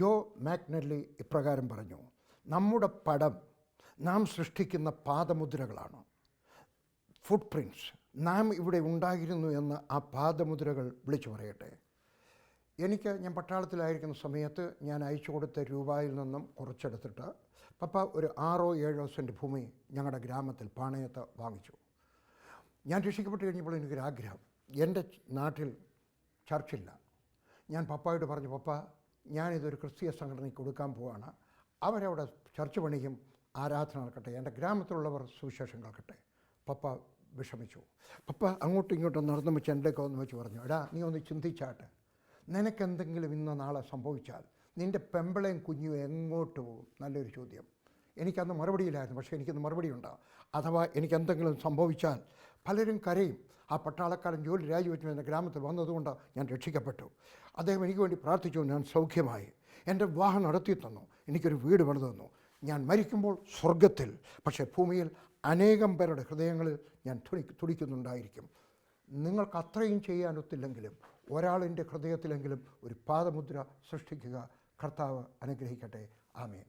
ജോ മാക്നല്ലി ഇപ്രകാരം പറഞ്ഞു നമ്മുടെ പടം നാം സൃഷ്ടിക്കുന്ന പാദമുദ്രകളാണ്. ഫുട് പ്രിന്റ്സ് നാം ഇവിടെ ഉണ്ടായിരുന്നു എന്ന് ആ പാദമുദ്രകൾ വിളിച്ചു പറയട്ടെ. എനിക്ക് ഞാൻ പട്ടാളത്തിലായിരിക്കുന്ന സമയത്ത് ഞാൻ അയച്ചു കൊടുത്ത രൂപയിൽ നിന്നും കുറച്ചെടുത്തിട്ട് പപ്പ ഒരു ആറോ ഏഴോ സെന്റ് ഭൂമി ഞങ്ങളുടെ ഗ്രാമത്തിൽ പാണയത്ത് വാങ്ങിച്ചു. ഞാൻ രക്ഷിക്കപ്പെട്ട് കഴിഞ്ഞപ്പോൾ എനിക്കൊരാഗ്രഹം. എന്റെ നാട്ടിൽ ചർച്ചില്ല. ഞാൻ പപ്പായോട് പറഞ്ഞു പപ്പ ഞാനിതൊരു ക്രിസ്തീയ സംഘടനയ്ക്ക് കൊടുക്കാൻ പോവാണ്. അവരവിടെ ചർച്ച് പണിയും ആരാധന നടക്കട്ടെ എന്റെ ഗ്രാമത്തിലുള്ളവർ സുവിശേഷം കേൾക്കട്ടെ. പപ്പ വിഷമിച്ചു. പപ്പ അങ്ങോട്ടും ഇങ്ങോട്ടും നടന്നു വെച്ച് എന്റെ ഒന്ന് വെച്ച് പറഞ്ഞു. എടാ നീ ഒന്ന് ചിന്തിച്ചാട്ടെ. നിനക്കെന്തെങ്കിലും ഇന്ന് നാളെ സംഭവിച്ചാൽ നിന്റെ പെമ്പളയും കുഞ്ഞും എങ്ങോട്ട് പോകും? നല്ലൊരു ചോദ്യം. എനിക്കന്ന് മറുപടിയില്ലായിരുന്നു പക്ഷേ എനിക്കന്ന് മറുപടി ഉണ്ടാകും അഥവാ എനിക്കെന്തെങ്കിലും സംഭവിച്ചാൽ പലരും കരയും. ആ പട്ടാളക്കാരൻ ജോലി രാജിവെച്ചു എന്റെ ഗ്രാമത്തിൽ വന്നതുകൊണ്ട് ഞാൻ രക്ഷിക്കപ്പെട്ടു. അദ്ദേഹം എനിക്ക് വേണ്ടി പ്രാർത്ഥിച്ചു ഞാൻ സൗഖ്യമായി. എന്റെ വിവാഹം നടത്തി തന്നു. എനിക്കൊരു വീട് പണിതു തന്നു. ഞാൻ മരിക്കുമ്പോൾ സ്വർഗത്തിൽ പക്ഷേ ഭൂമിയിൽ അനേകം പേരുടെ ഹൃദയങ്ങളിൽ ഞാൻ തുണി തുടിക്കുന്നുണ്ടായിരിക്കും. നിങ്ങൾക്ക് അത്രയും ചെയ്യാനൊത്തില്ലെങ്കിലും ഒരാളിന്റെ ഹൃദയത്തിലെങ്കിലും ഒരു പാദമുദ്ര സൃഷ്ടിക്കുക കർത്താവ് അനുഗ്രഹിക്കട്ടെ. ആമേൻ.